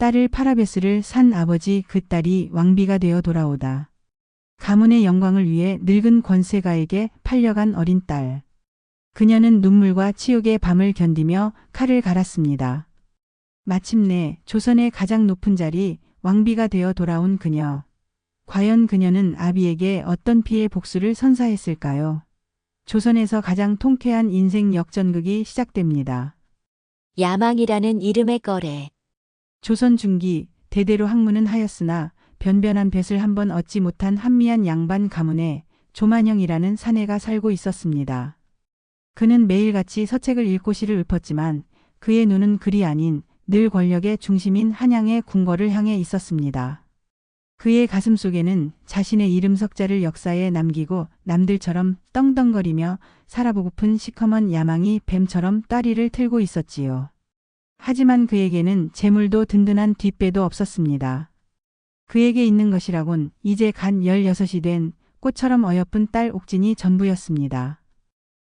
딸을 파라베스를 산 아버지 그 딸이 왕비가 되어 돌아오다. 가문의 영광을 위해 늙은 권세가에게 팔려간 어린 딸. 그녀는 눈물과 치욕의 밤을 견디며 칼을 갈았습니다. 마침내 조선의 가장 높은 자리 왕비가 되어 돌아온 그녀. 과연 그녀는 아비에게 어떤 피해 복수를 선사했을까요? 조선에서 가장 통쾌한 인생 역전극이 시작됩니다. 야망이라는 이름의 거래. 조선 중기 대대로 학문은 하였으나 변변한 뱃을 한번 얻지 못한 한미한 양반 가문에 조만형이라는 사내가 살고 있었습니다. 그는 매일같이 서책을 읽고 시를 읊었지만 그의 눈은 글이 아닌 늘 권력의 중심인 한양의 궁궐을 향해 있었습니다. 그의 가슴 속에는 자신의 이름 석자를 역사에 남기고 남들처럼 떵떵거리며 살아보고픈 시커먼 야망이 뱀처럼 따리를 틀고 있었지요. 하지만 그에게는 재물도 든든한 뒷배도 없었습니다. 그에게 있는 것이라곤 이제 간 16이 된 꽃처럼 어여쁜 딸 옥진이 전부였습니다.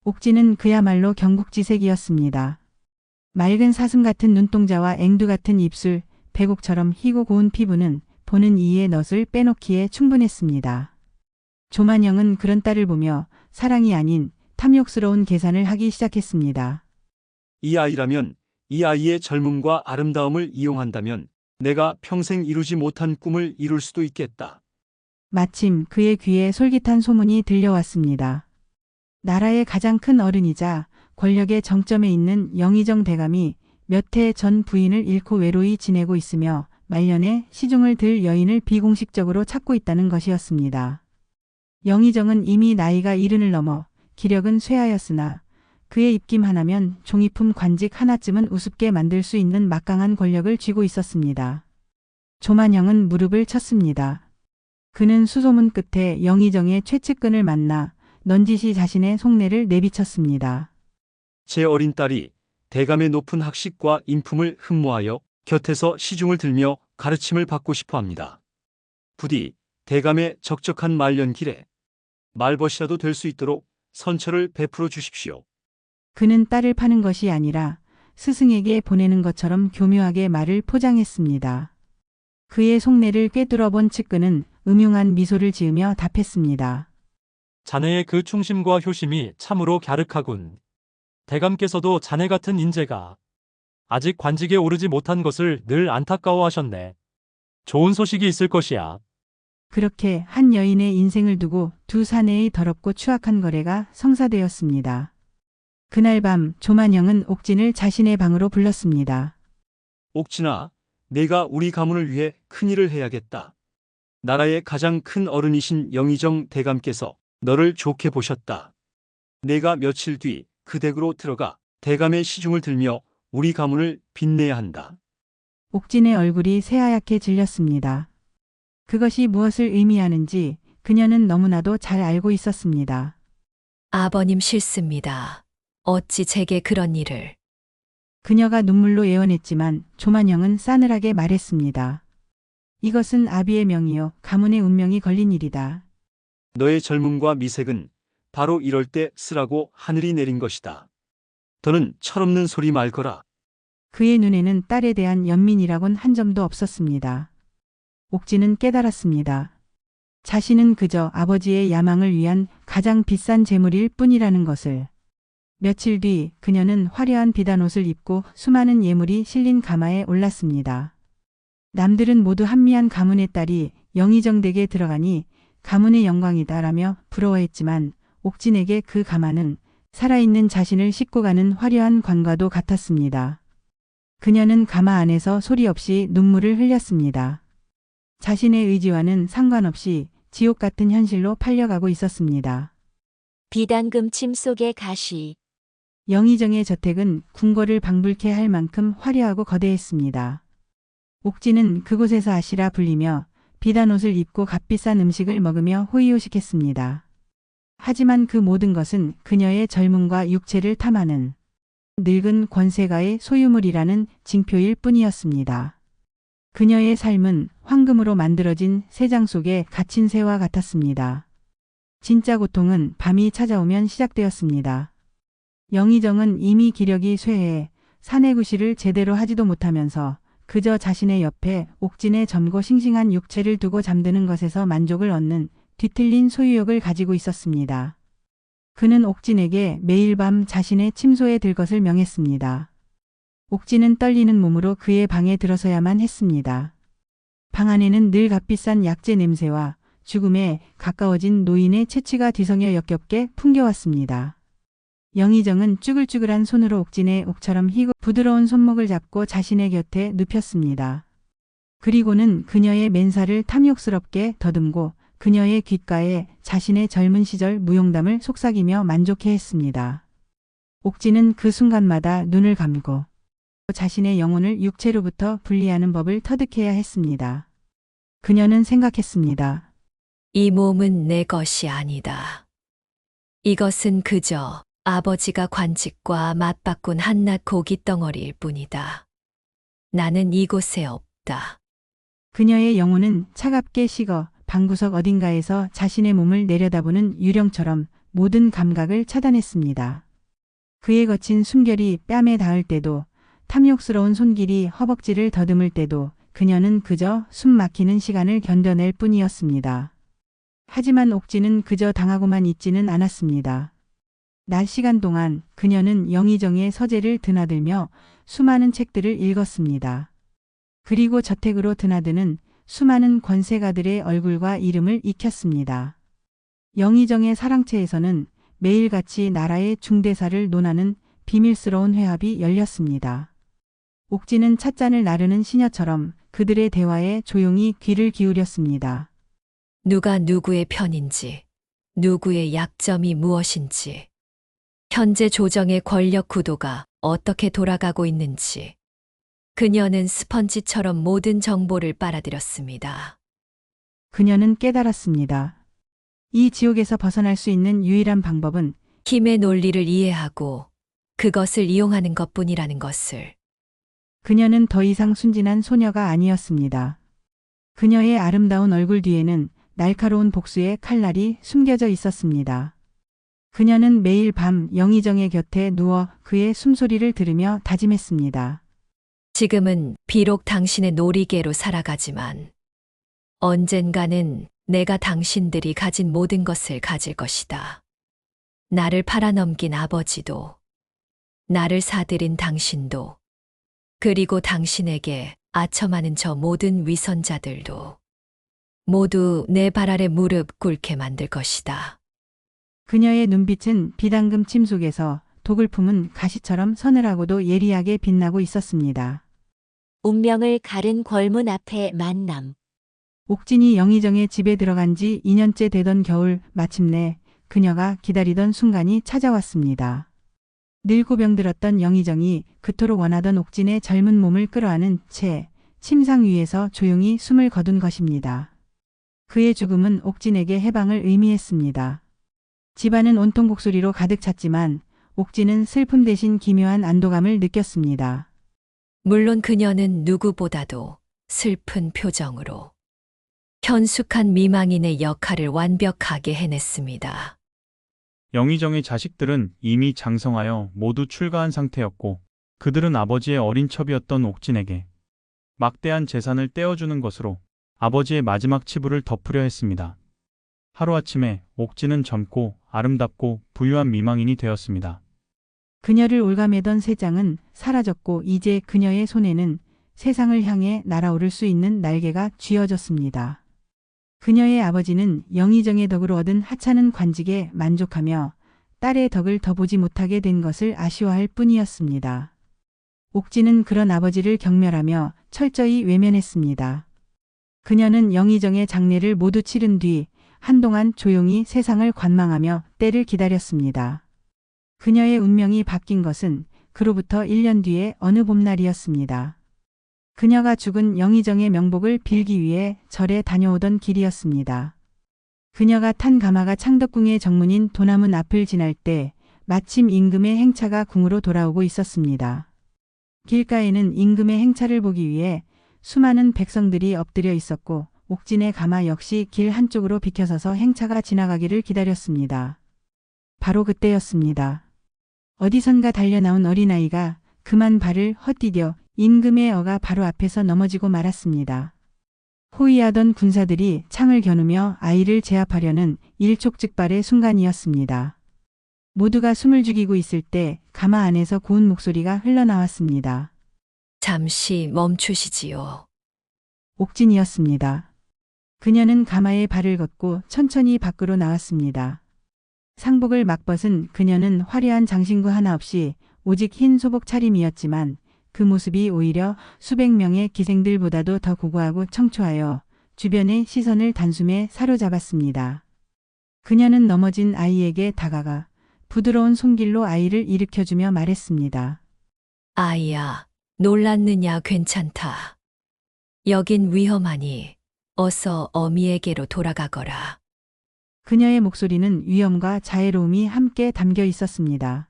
옥진은 그야말로 경국지색이었습니다. 맑은 사슴 같은 눈동자와 앵두 같은 입술, 백옥처럼 희고 고운 피부는 보는 이의 넛을 빼놓기에 충분했습니다. 조만영은 그런 딸을 보며 사랑이 아닌 탐욕스러운 계산을 하기 시작했습니다. 이 아이라면 이 아이의 젊음과 아름다움을 이용한다면 내가 평생 이루지 못한 꿈을 이룰 수도 있겠다. 마침 그의 귀에 솔깃한 소문이 들려왔습니다. 나라의 가장 큰 어른이자 권력의 정점에 있는 영의정 대감이 몇 해 전 부인을 잃고 외로이 지내고 있으며 말년에 시중을 들 여인을 비공식적으로 찾고 있다는 것이었습니다. 영의정은 이미 나이가 이른을 넘어 기력은 쇠하였으나 그의 입김 하나면 종이품 관직 하나쯤은 우습게 만들 수 있는 막강한 권력을 쥐고 있었습니다. 조만영은 무릎을 쳤습니다. 그는 수소문 끝에 영의정의 최측근을 만나 넌지시 자신의 속내를 내비쳤습니다. 제 어린 딸이 대감의 높은 학식과 인품을 흠모하여 곁에서 시중을 들며 가르침을 받고 싶어 합니다. 부디 대감의 적적한 말년길에 말벗이라도 될 수 있도록 선처를 베풀어 주십시오. 그는 딸을 파는 것이 아니라 스승에게 보내는 것처럼 교묘하게 말을 포장했습니다. 그의 속내를 꿰뚫어 본 측근은 음흉한 미소를 지으며 답했습니다. 자네의 그 충심과 효심이 참으로 갸륵하군. 대감께서도 자네 같은 인재가 아직 관직에 오르지 못한 것을 늘 안타까워하셨네. 좋은 소식이 있을 것이야. 그렇게 한 여인의 인생을 두고 두 사내의 더럽고 추악한 거래가 성사되었습니다. 그날 밤 조만영은 옥진을 자신의 방으로 불렀습니다. 옥진아, 내가 우리 가문을 위해 큰일을 해야겠다. 나라의 가장 큰 어른이신 영의정 대감께서 너를 좋게 보셨다. 내가 며칠 뒤 그 댁으로 들어가 대감의 시중을 들며 우리 가문을 빛내야 한다. 옥진의 얼굴이 새하얗게 질렸습니다. 그것이 무엇을 의미하는지 그녀는 너무나도 잘 알고 있었습니다. 아버님 싫습니다. 어찌 제게 그런 일을. 그녀가 눈물로 예언했지만 조만영은 싸늘하게 말했습니다. 이것은 아비의 명이요 가문의 운명이 걸린 일이다. 너의 젊음과 미색은 바로 이럴 때 쓰라고 하늘이 내린 것이다. 더는 철없는 소리 말거라. 그의 눈에는 딸에 대한 연민이라곤 한 점도 없었습니다. 옥진은 깨달았습니다. 자신은 그저 아버지의 야망을 위한 가장 비싼 재물일 뿐이라는 것을. 며칠 뒤 그녀는 화려한 비단옷을 입고 수많은 예물이 실린 가마에 올랐습니다. 남들은 모두 한미한 가문의 딸이 영의정 댁에 들어가니 가문의 영광이다라며 부러워했지만 옥진에게 그 가마는 살아있는 자신을 싣고 가는 화려한 관과도 같았습니다. 그녀는 가마 안에서 소리 없이 눈물을 흘렸습니다. 자신의 의지와는 상관없이 지옥 같은 현실로 팔려가고 있었습니다. 비단금 침 속의 가시. 영의정의 저택은 궁궐을 방불케 할 만큼 화려하고 거대했습니다. 옥진은 그곳에서 아시라 불리며 비단 옷을 입고 값비싼 음식을 먹으며 호의호식했습니다. 하지만 그 모든 것은 그녀의 젊음과 육체를 탐하는 늙은 권세가의 소유물이라는 징표일 뿐이었습니다. 그녀의 삶은 황금으로 만들어진 새장 속에 갇힌 새와 같았습니다. 진짜 고통은 밤이 찾아오면 시작되었습니다. 영의정은 이미 기력이 쇠해 사내구실을 제대로 하지도 못하면서 그저 자신의 옆에 옥진의 젊고 싱싱한 육체를 두고 잠드는 것에서 만족을 얻는 뒤틀린 소유욕을 가지고 있었습니다. 그는 옥진에게 매일 밤 자신의 침소에 들 것을 명했습니다. 옥진은 떨리는 몸으로 그의 방에 들어서야만 했습니다. 방 안에는 늘 값비싼 약재 냄새와 죽음에 가까워진 노인의 채취가 뒤섞여 역겹게 풍겨왔습니다. 영희정은 쭈글쭈글한 손으로 옥진의 옥처럼 희고 부드러운 손목을 잡고 자신의 곁에 눕혔습니다. 그리고는 그녀의 맨살을 탐욕스럽게 더듬고 그녀의 귓가에 자신의 젊은 시절 무용담을 속삭이며 만족해 했습니다. 옥진은 그 순간마다 눈을 감고 자신의 영혼을 육체로부터 분리하는 법을 터득해야 했습니다. 그녀는 생각했습니다. 이 몸은 내 것이 아니다. 이것은 그저 아버지가 관직과 맞바꾼 한낱 고기 덩어리일 뿐이다. 나는 이곳에 없다. 그녀의 영혼은 차갑게 식어 방구석 어딘가에서 자신의 몸을 내려다보는 유령처럼 모든 감각을 차단했습니다. 그의 거친 숨결이 뺨에 닿을 때도 탐욕스러운 손길이 허벅지를 더듬을 때도 그녀는 그저 숨 막히는 시간을 견뎌낼 뿐이었습니다. 하지만 옥지는 그저 당하고만 있지는 않았습니다. 낮 시간 동안 그녀는 영의정의 서재를 드나들며 수많은 책들을 읽었습니다. 그리고 저택으로 드나드는 수많은 권세가들의 얼굴과 이름을 익혔습니다. 영의정의 사랑채에서는 매일같이 나라의 중대사를 논하는 비밀스러운 회합이 열렸습니다. 옥지는 찻잔을 나르는 시녀처럼 그들의 대화에 조용히 귀를 기울였습니다. 누가 누구의 편인지, 누구의 약점이 무엇인지, 현재 조정의 권력 구도가 어떻게 돌아가고 있는지, 그녀는 스펀지처럼 모든 정보를 빨아들였습니다. 그녀는 깨달았습니다. 이 지옥에서 벗어날 수 있는 유일한 방법은 힘의 논리를 이해하고 그것을 이용하는 것 뿐이라는 것을. 그녀는 더 이상 순진한 소녀가 아니었습니다. 그녀의 아름다운 얼굴 뒤에는 날카로운 복수의 칼날이 숨겨져 있었습니다. 그녀는 매일 밤 영희정의 곁에 누워 그의 숨소리를 들으며 다짐했습니다. 지금은 비록 당신의 놀이개로 살아가지만 언젠가는 내가 당신들이 가진 모든 것을 가질 것이다. 나를 팔아넘긴 아버지도, 나를 사들인 당신도, 그리고 당신에게 아첨하는 저 모든 위선자들도 모두 내 발 아래 무릎 꿇게 만들 것이다. 그녀의 눈빛은 비당금 침 속에서 독을 품은 가시처럼 서늘하고도 예리하게 빛나고 있었습니다. 운명을 가른 궐문 앞에 만남. 옥진이 영희정의 집에 들어간 지 2년째 되던 겨울 마침내 그녀가 기다리던 순간이 찾아왔습니다. 늙고 병들었던 영희정이 그토록 원하던 옥진의 젊은 몸을 끌어안은 채 침상 위에서 조용히 숨을 거둔 것입니다. 그의 죽음은 옥진에게 해방을 의미했습니다. 집안은 온통 곡소리로 가득 찼지만 옥진은 슬픔 대신 기묘한 안도감을 느꼈습니다. 물론 그녀는 누구보다도 슬픈 표정으로 현숙한 미망인의 역할을 완벽하게 해냈습니다. 영의정의 자식들은 이미 장성하여 모두 출가한 상태였고 그들은 아버지의 어린 첩이었던 옥진에게 막대한 재산을 떼어주는 것으로 아버지의 마지막 치부를 덮으려 했습니다. 하루아침에 옥진은 젊고 아름답고 부유한 미망인이 되었습니다. 그녀를 올가매던 세장은 사라졌고 이제 그녀의 손에는 세상을 향해 날아오를 수 있는 날개가 쥐어졌습니다. 그녀의 아버지는 영의정의 덕으로 얻은 하찮은 관직에 만족하며 딸의 덕을 더 보지 못하게 된 것을 아쉬워할 뿐이었습니다. 옥진은 그런 아버지를 경멸하며 철저히 외면했습니다. 그녀는 영의정의 장례를 모두 치른 뒤 한동안 조용히 세상을 관망하며 때를 기다렸습니다. 그녀의 운명이 바뀐 것은 그로부터 1년 뒤의 어느 봄날이었습니다. 그녀가 죽은 영의정의 명복을 빌기 위해 절에 다녀오던 길이었습니다. 그녀가 탄 가마가 창덕궁의 정문인 도남문 앞을 지날 때 마침 임금의 행차가 궁으로 돌아오고 있었습니다. 길가에는 임금의 행차를 보기 위해 수많은 백성들이 엎드려 있었고 옥진의 가마 역시 길 한쪽으로 비켜서서 행차가 지나가기를 기다렸습니다. 바로 그때였습니다. 어디선가 달려나온 어린아이가 그만 발을 헛디뎌 임금의 어가 바로 앞에서 넘어지고 말았습니다. 호위하던 군사들이 창을 겨누며 아이를 제압하려는 일촉즉발의 순간이었습니다. 모두가 숨을 죽이고 있을 때 가마 안에서 고운 목소리가 흘러나왔습니다. 잠시 멈추시지요. 옥진이었습니다. 그녀는 가마에 발을 걷고 천천히 밖으로 나왔습니다. 상복을 막 벗은 그녀는 화려한 장신구 하나 없이 오직 흰 소복 차림이었지만 그 모습이 오히려 수백 명의 기생들보다도 더 고고하고 청초하여 주변의 시선을 단숨에 사로잡았습니다. 그녀는 넘어진 아이에게 다가가 부드러운 손길로 아이를 일으켜주며 말했습니다. 아이야, 놀랐느냐 괜찮다. 여긴 위험하니 어서 어미에게로 돌아가거라. 그녀의 목소리는 위엄과 자애로움이 함께 담겨 있었습니다.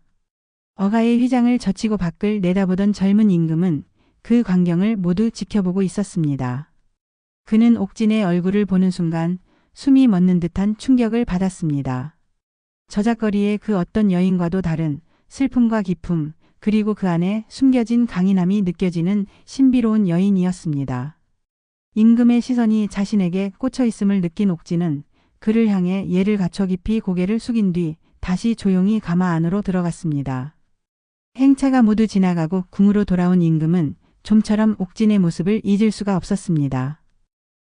어가의 휘장을 젖히고 밖을 내다보던 젊은 임금은 그 광경을 모두 지켜보고 있었습니다. 그는 옥진의 얼굴을 보는 순간 숨이 멎는 듯한 충격을 받았습니다. 저작거리의 그 어떤 여인과도 다른 슬픔과 기품, 그리고 그 안에 숨겨진 강인함이 느껴지는 신비로운 여인이었습니다. 임금의 시선이 자신에게 꽂혀 있음을 느낀 옥진은 그를 향해 예를 갖춰 깊이 고개를 숙인 뒤 다시 조용히 가마 안으로 들어갔습니다. 행차가 모두 지나가고 궁으로 돌아온 임금은 좀처럼 옥진의 모습을 잊을 수가 없었습니다.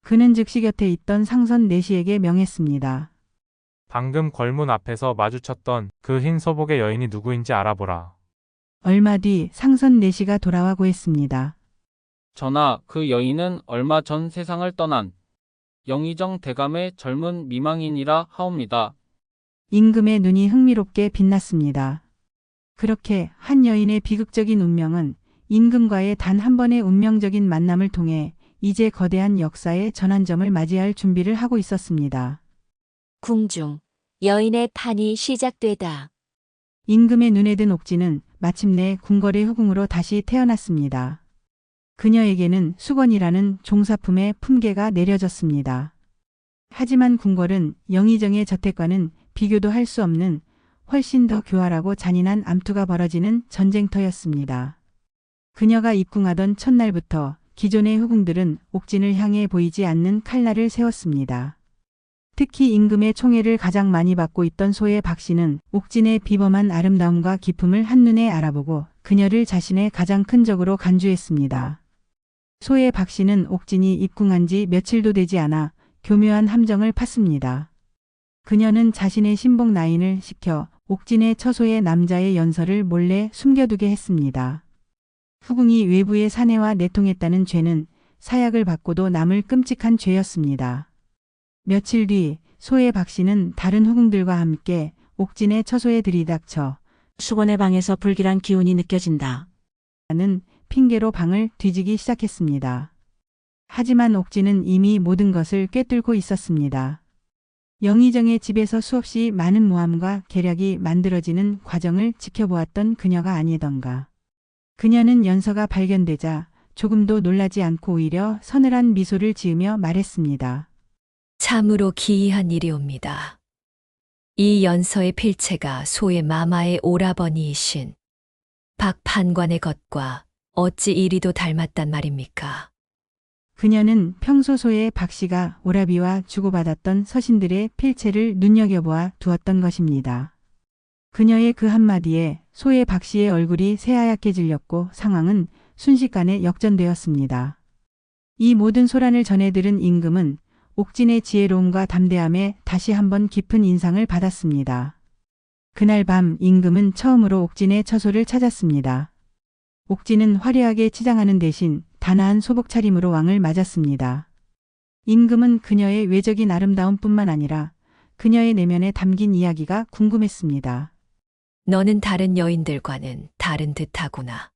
그는 즉시 곁에 있던 상선 내시에게 명했습니다. 방금 걸문 앞에서 마주쳤던 그 흰 소복의 여인이 누구인지 알아보라. 얼마 뒤 상선 내시가 돌아와 고 했습니다. 전하, 그 여인은 얼마 전 세상을 떠난 영의정 대감의 젊은 미망인이라 하옵니다. 임금의 눈이 흥미롭게 빛났습니다. 그렇게 한 여인의 비극적인 운명은 임금과의 단 한 번의 운명적인 만남을 통해 이제 거대한 역사의 전환점을 맞이할 준비를 하고 있었습니다. 궁중 여인의 판이 시작되다. 임금의 눈에 든 옥진은 마침내 궁궐의 후궁으로 다시 태어났습니다. 그녀에게는 수건이라는 종사품의 품계가 내려졌습니다. 하지만 궁궐은 영의정의 저택과는 비교도 할 수 없는 훨씬 더 교활하고 잔인한 암투가 벌어지는 전쟁터였습니다. 그녀가 입궁하던 첫날부터 기존의 후궁들은 옥진을 향해 보이지 않는 칼날을 세웠습니다. 특히 임금의 총애를 가장 많이 받고 있던 소의 박 씨는 옥진의 비범한 아름다움과 기품을 한눈에 알아보고 그녀를 자신의 가장 큰 적으로 간주했습니다. 소의 박 씨는 옥진이 입궁한 지 며칠도 되지 않아 교묘한 함정을 팠습니다. 그녀는 자신의 신복 나인을 시켜 옥진의 처소에 남자의 연설을 몰래 숨겨두게 했습니다. 후궁이 외부의 사내와 내통했다는 죄는 사약을 받고도 남을 끔찍한 죄였습니다. 며칠 뒤 소의 박 씨는 다른 후궁들과 함께 옥진의 처소에 들이닥쳐 수건의 방에서 불길한 기운이 느껴진다. 는 핑계로 방을 뒤지기 시작했습니다. 하지만 옥진은 이미 모든 것을 꿰뚫고 있었습니다. 영의정의 집에서 수없이 많은 모함과 계략이 만들어지는 과정을 지켜보았던 그녀가 아니던가. 그녀는 연서가 발견되자 조금도 놀라지 않고 오히려 서늘한 미소를 지으며 말했습니다. 참으로 기이한 일이 옵니다. 이 연서의 필체가 소의 마마의 오라버니이신 박 판관의 것과 어찌 이리도 닮았단 말입니까? 그녀는 평소 소의 박 씨가 오라비와 주고받았던 서신들의 필체를 눈여겨보아 두었던 것입니다. 그녀의 그 한마디에 소의 박 씨의 얼굴이 새하얗게 질렸고 상황은 순식간에 역전되었습니다. 이 모든 소란을 전해들은 임금은 옥진의 지혜로움과 담대함에 다시 한번 깊은 인상을 받았습니다. 그날 밤 임금은 처음으로 옥진의 처소를 찾았습니다. 옥진은 화려하게 치장하는 대신 단아한 소복 차림으로 왕을 맞았습니다. 임금은 그녀의 외적인 아름다움뿐만 아니라 그녀의 내면에 담긴 이야기가 궁금했습니다. 너는 다른 여인들과는 다른 듯하구나.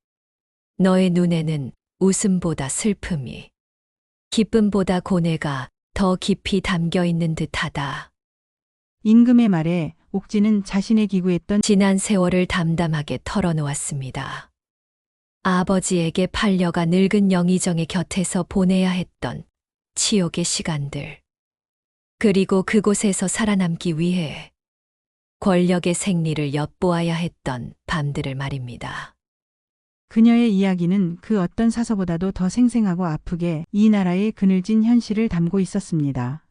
너의 눈에는 웃음보다 슬픔이, 기쁨보다 고뇌가 더 깊이 담겨 있는 듯하다. 임금의 말에 옥진은 자신의 기구했던 지난 세월을 담담하게 털어놓았습니다. 아버지에게 팔려가 늙은 영의정의 곁에서 보내야 했던 치욕의 시간들. 그리고 그곳에서 살아남기 위해 권력의 생리를 엿보아야 했던 밤들을 말입니다. 그녀의 이야기는 그 어떤 사서보다도 더 생생하고 아프게 이 나라의 그늘진 현실을 담고 있었습니다.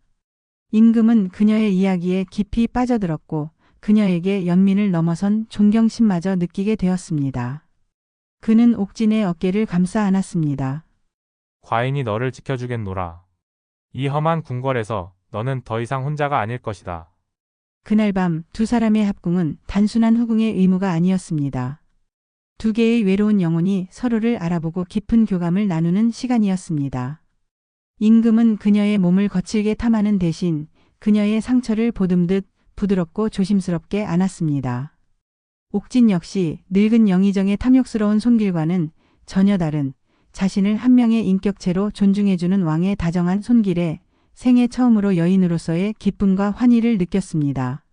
임금은 그녀의 이야기에 깊이 빠져들었고 그녀에게 연민을 넘어선 존경심마저 느끼게 되었습니다. 그는 옥진의 어깨를 감싸 안았습니다. 과인이 너를 지켜주겠노라. 이 험한 궁궐에서 너는 더 이상 혼자가 아닐 것이다. 그날 밤 두 사람의 합궁은 단순한 후궁의 의무가 아니었습니다. 두 개의 외로운 영혼이 서로를 알아보고 깊은 교감을 나누는 시간이었습니다. 임금은 그녀의 몸을 거칠게 탐하는 대신 그녀의 상처를 보듬듯 부드럽고 조심스럽게 안았습니다. 옥진 역시 늙은 영의정의 탐욕스러운 손길과는 전혀 다른 자신을 한 명의 인격체로 존중해주는 왕의 다정한 손길에 생애 처음으로 여인으로서의 기쁨과 환희를 느꼈습니다.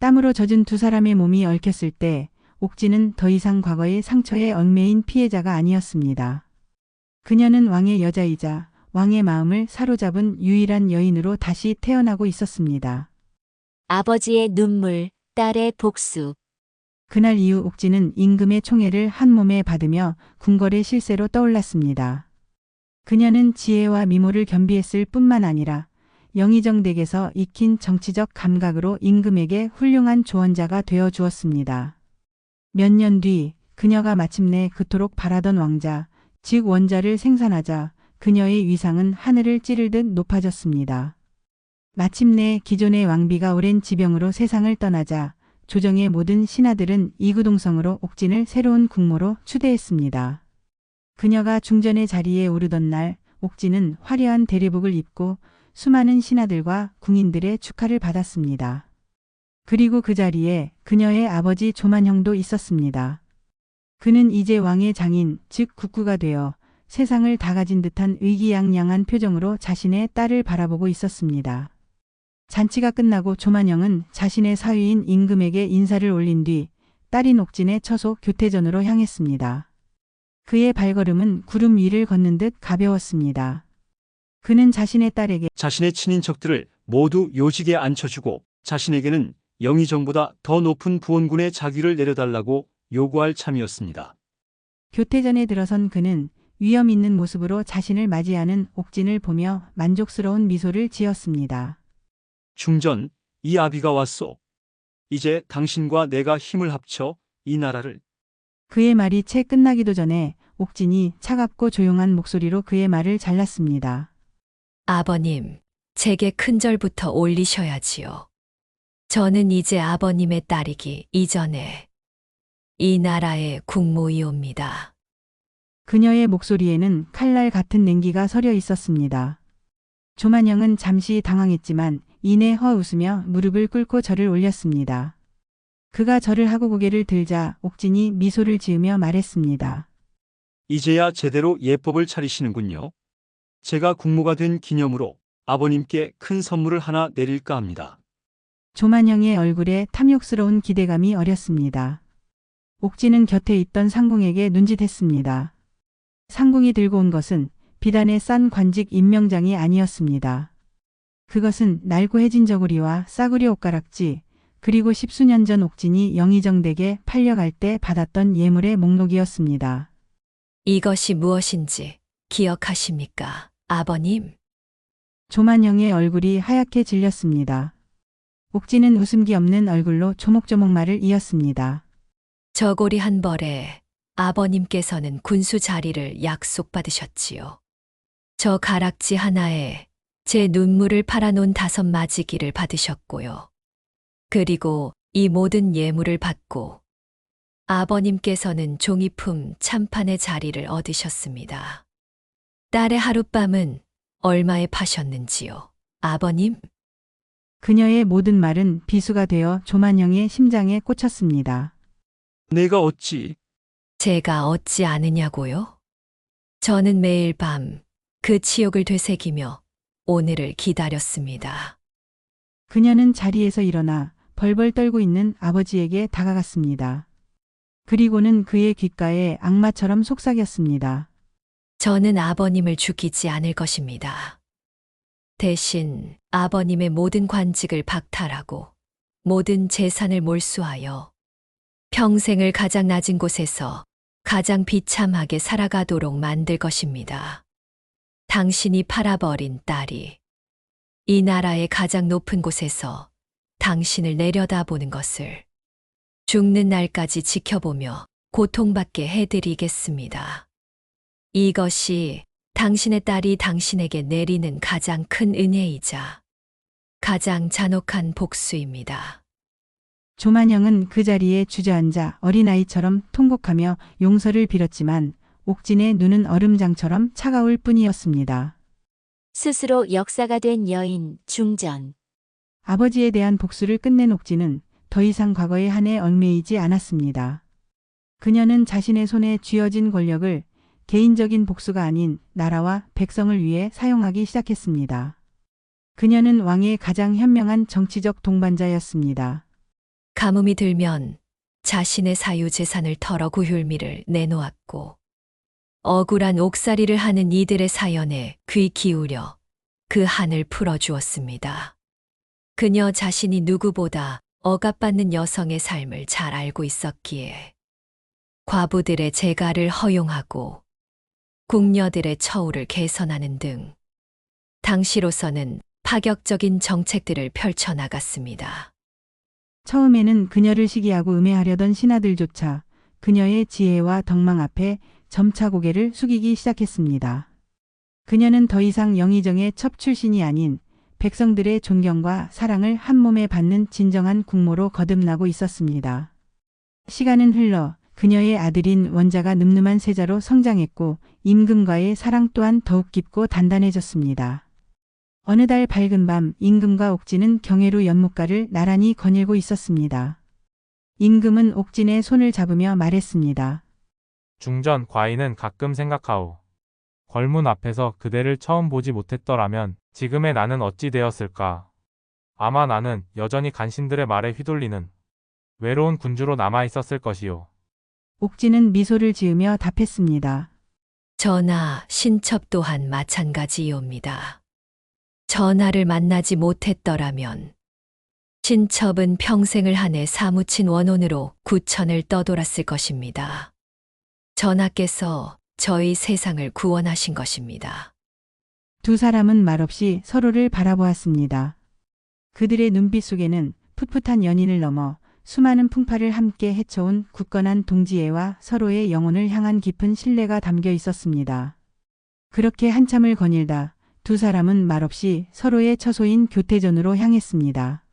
땀으로 젖은 두 사람의 몸이 얽혔을 때 옥진은 더 이상 과거의 상처에 얽매인 피해자가 아니었습니다. 그녀는 왕의 여자이자 왕의 마음을 사로잡은 유일한 여인으로 다시 태어나고 있었습니다. 아버지의 눈물, 딸의 복수. 그날 이후 옥진은 임금의 총애를 한 몸에 받으며 궁궐의 실세로 떠올랐습니다. 그녀는 지혜와 미모를 겸비했을 뿐만 아니라 영의정 댁에서 익힌 정치적 감각으로 임금에게 훌륭한 조언자가 되어 주었습니다. 몇 년 뒤 그녀가 마침내 그토록 바라던 왕자, 즉 원자를 생산하자 그녀의 위상은 하늘을 찌르듯 높아졌습니다. 마침내 기존의 왕비가 오랜 지병으로 세상을 떠나자 조정의 모든 신하들은 이구동성으로 옥진을 새로운 국모로 추대했습니다. 그녀가 중전의 자리에 오르던 날 옥진은 화려한 대리복을 입고 수많은 신하들과 궁인들의 축하를 받았습니다. 그리고 그 자리에 그녀의 아버지 조만형도 있었습니다. 그는 이제 왕의 장인, 즉 국구가 되어 세상을 다 가진 듯한 의기양양한 표정으로 자신의 딸을 바라보고 있었습니다. 잔치가 끝나고 조만영은 자신의 사위인 임금에게 인사를 올린 뒤 딸인 옥진의 처소 교태전으로 향했습니다. 그의 발걸음은 구름 위를 걷는 듯 가벼웠습니다. 그는 자신의 딸에게 자신의 친인척들을 모두 요직에 앉혀주고 자신에게는 영의정보다 더 높은 부원군의 자귀를 내려달라고 요구할 참이었습니다. 교태전에 들어선 그는 위험 있는 모습으로 자신을 맞이하는 옥진을 보며 만족스러운 미소를 지었습니다. 중전, 이 아비가 왔소. 이제 당신과 내가 힘을 합쳐 이 나라를 그의 말이 채 끝나기도 전에 옥진이 차갑고 조용한 목소리로 그의 말을 잘랐습니다. 아버님, 제게 큰절부터 올리셔야지요. 저는 이제 아버님의 딸이기 이전에 이 나라의 국무이옵니다. 그녀의 목소리에는 칼날 같은 냉기가 서려 있었습니다. 조만영은 잠시 당황했지만 이내 허웃으며 무릎을 꿇고 절을 올렸습니다. 그가 절을 하고 고개를 들자 옥진이 미소를 지으며 말했습니다. 이제야 제대로 예법을 차리시는군요. 제가 국무가 된 기념으로 아버님께 큰 선물을 하나 내릴까 합니다. 조만영의 얼굴에 탐욕스러운 기대감이 어렸습니다. 옥진은 곁에 있던 상궁에게 눈짓했습니다. 상궁이 들고 온 것은 비단의 싼 관직 임명장이 아니었습니다. 그것은 낡고 해진 저고리와 싸구려 옷가락지, 그리고 십수년 전 옥진이 영의정댁에 팔려갈 때 받았던 예물의 목록이었습니다. 이것이 무엇인지 기억하십니까, 아버님? 조만영의 얼굴이 하얗게 질렸습니다. 옥진은 웃음기 없는 얼굴로 조목조목 말을 이었습니다. 저고리 한 벌에 아버님께서는 군수 자리를 약속받으셨지요. 저 가락지 하나에 제 눈물을 팔아놓은 다섯 마지기를 받으셨고요. 그리고 이 모든 예물을 받고 아버님께서는 종이품 참판의 자리를 얻으셨습니다. 딸의 하룻밤은 얼마에 파셨는지요, 아버님? 그녀의 모든 말은 비수가 되어 조만영의 심장에 꽂혔습니다. 내가 어찌 제가 얻지 않으냐고요? 저는 매일 밤 그 치욕을 되새기며 오늘을 기다렸습니다. 그녀는 자리에서 일어나 벌벌 떨고 있는 아버지에게 다가갔습니다. 그리고는 그의 귓가에 악마처럼 속삭였습니다. 저는 아버님을 죽이지 않을 것입니다. 대신 아버님의 모든 관직을 박탈하고 모든 재산을 몰수하여 평생을 가장 낮은 곳에서 가장 비참하게 살아가도록 만들 것입니다. 당신이 팔아버린 딸이 이 나라의 가장 높은 곳에서 당신을 내려다보는 것을 죽는 날까지 지켜보며 고통받게 해드리겠습니다. 이것이 당신의 딸이 당신에게 내리는 가장 큰 은혜이자 가장 잔혹한 복수입니다. 조만영은 그 자리에 주저앉아 어린아이처럼 통곡하며 용서를 빌었지만 옥진의 눈은 얼음장처럼 차가울 뿐이었습니다. 스스로 역사가 된 여인 중전. 아버지에 대한 복수를 끝낸 옥진은 더 이상 과거의 한에 얽매이지 않았습니다. 그녀는 자신의 손에 쥐어진 권력을 개인적인 복수가 아닌 나라와 백성을 위해 사용하기 시작했습니다. 그녀는 왕의 가장 현명한 정치적 동반자였습니다. 가뭄이 들면 자신의 사유 재산을 털어 구휼미를 내놓았고 억울한 옥살이를 하는 이들의 사연에 귀 기울여 그 한을 풀어주었습니다. 그녀 자신이 누구보다 억압받는 여성의 삶을 잘 알고 있었기에 과부들의 재가를 허용하고 궁녀들의 처우를 개선하는 등 당시로서는 파격적인 정책들을 펼쳐나갔습니다. 처음에는 그녀를 시기하고 음해하려던 신하들조차 그녀의 지혜와 덕망 앞에 점차 고개를 숙이기 시작했습니다. 그녀는 더 이상 영의정의 첩 출신이 아닌 백성들의 존경과 사랑을 한 몸에 받는 진정한 국모로 거듭나고 있었습니다. 시간은 흘러 그녀의 아들인 원자가 늠름한 세자로 성장했고 임금과의 사랑 또한 더욱 깊고 단단해졌습니다. 어느 달 밝은 밤 임금과 옥진은 경회로 연못가를 나란히 거닐고 있었습니다. 임금은 옥진의 손을 잡으며 말했습니다. 중전 과인은 가끔 생각하오. 걸문 앞에서 그대를 처음 보지 못했더라면 지금의 나는 어찌 되었을까? 아마 나는 여전히 간신들의 말에 휘둘리는 외로운 군주로 남아 있었을 것이오. 옥진은 미소를 지으며 답했습니다. 전하, 신첩 또한 마찬가지이옵니다. 전하를 만나지 못했더라면 신첩은 평생을 한해 사무친 원혼으로 구천을 떠돌았을 것입니다. 전하께서 저희 세상을 구원하신 것입니다. 두 사람은 말없이 서로를 바라보았습니다. 그들의 눈빛 속에는 풋풋한 연인을 넘어 수많은 풍파를 함께 헤쳐온 굳건한 동지애와 서로의 영혼을 향한 깊은 신뢰가 담겨 있었습니다. 그렇게 한참을 거닐다 두 사람은 말없이 서로의 처소인 교태전으로 향했습니다.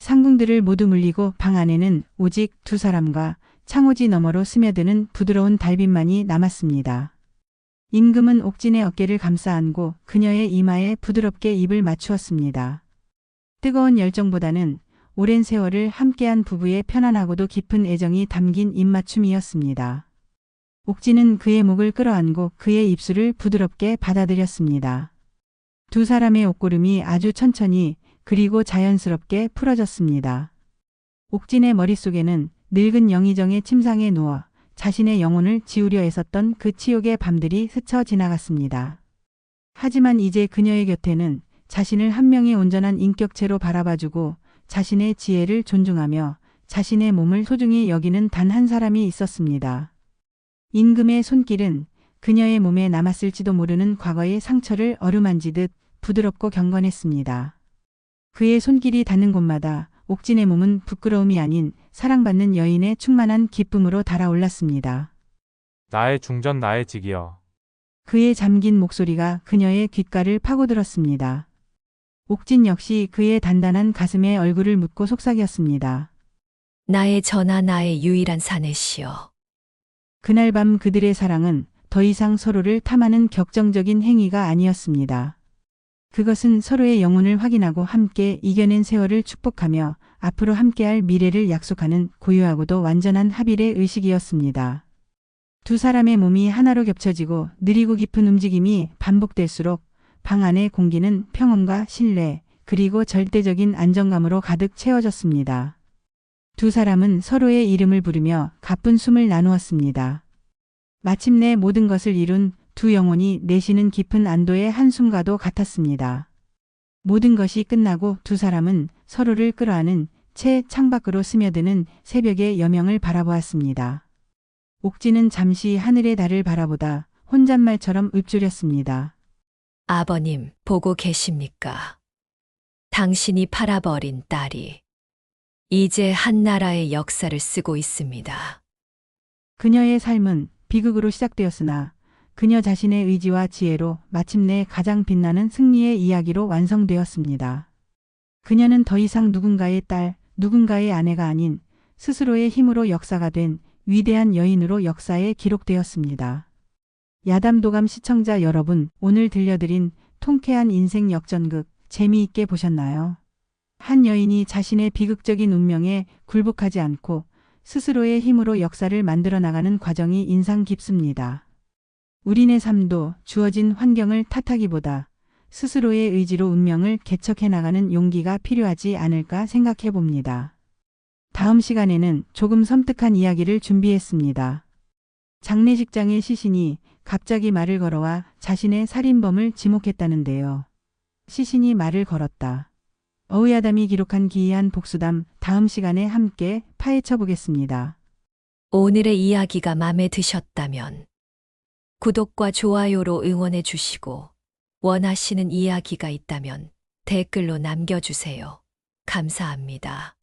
상궁들을 모두 물리고 방 안에는 오직 두 사람과 창호지 너머로 스며드는 부드러운 달빛만이 남았습니다. 임금은 옥진의 어깨를 감싸 안고 그녀의 이마에 부드럽게 입을 맞추었습니다. 뜨거운 열정보다는 오랜 세월을 함께한 부부의 편안하고도 깊은 애정이 담긴 입맞춤이었습니다. 옥진은 그의 목을 끌어안고 그의 입술을 부드럽게 받아들였습니다. 두 사람의 옷고름이 아주 천천히 그리고 자연스럽게 풀어졌습니다. 옥진의 머릿속에는 늙은 영의정의 침상에 누워 자신의 영혼을 지우려 애썼던 그 치욕의 밤들이 스쳐 지나갔습니다. 하지만 이제 그녀의 곁에는 자신을 한 명의 온전한 인격체로 바라봐주고 자신의 지혜를 존중하며 자신의 몸을 소중히 여기는 단 한 사람이 있었습니다. 임금의 손길은 그녀의 몸에 남았을지도 모르는 과거의 상처를 어루만지듯 부드럽고 경건했습니다. 그의 손길이 닿는 곳마다 옥진의 몸은 부끄러움이 아닌 사랑받는 여인의 충만한 기쁨으로 달아올랐습니다. 나의 중전 나의 직이여. 그의 잠긴 목소리가 그녀의 귓가를 파고들었습니다. 옥진 역시 그의 단단한 가슴에 얼굴을 묻고 속삭였습니다. 나의 전하 나의 유일한 사내시여. 그날 밤 그들의 사랑은 더 이상 서로를 탐하는 격정적인 행위가 아니었습니다. 그것은 서로의 영혼을 확인하고 함께 이겨낸 세월을 축복하며 앞으로 함께할 미래를 약속하는 고요하고도 완전한 합일의 의식이었습니다. 두 사람의 몸이 하나로 겹쳐지고 느리고 깊은 움직임이 반복될수록 방 안의 공기는 평온과 신뢰, 그리고 절대적인 안정감으로 가득 채워졌습니다. 두 사람은 서로의 이름을 부르며 가쁜 숨을 나누었습니다. 마침내 모든 것을 이룬 두 영혼이 내쉬는 깊은 안도의 한숨과도 같았습니다. 모든 것이 끝나고 두 사람은 서로를 끌어안은 채 창밖으로 스며드는 새벽의 여명을 바라보았습니다. 옥진은 잠시 하늘의 달을 바라보다 혼잣말처럼 읊조렸습니다. 아버님, 보고 계십니까? 당신이 팔아버린 딸이 이제 한 나라의 역사를 쓰고 있습니다. 그녀의 삶은 비극으로 시작되었으나 그녀 자신의 의지와 지혜로 마침내 가장 빛나는 승리의 이야기로 완성되었습니다. 그녀는 더 이상 누군가의 딸, 누군가의 아내가 아닌 스스로의 힘으로 역사가 된 위대한 여인으로 역사에 기록되었습니다. 야담도감 시청자 여러분, 오늘 들려드린 통쾌한 인생 역전극 재미있게 보셨나요? 한 여인이 자신의 비극적인 운명에 굴복하지 않고 스스로의 힘으로 역사를 만들어 나가는 과정이 인상 깊습니다. 우리네 삶도 주어진 환경을 탓하기보다 스스로의 의지로 운명을 개척해 나가는 용기가 필요하지 않을까 생각해 봅니다. 다음 시간에는 조금 섬뜩한 이야기를 준비했습니다. 장례식장의 시신이 갑자기 말을 걸어와 자신의 살인범을 지목했다는데요. 시신이 말을 걸었다. 어우야담이 기록한 기이한 복수담 다음 시간에 함께 파헤쳐 보겠습니다. 오늘의 이야기가 마음에 드셨다면 구독과 좋아요로 응원해 주시고 원하시는 이야기가 있다면 댓글로 남겨주세요. 감사합니다.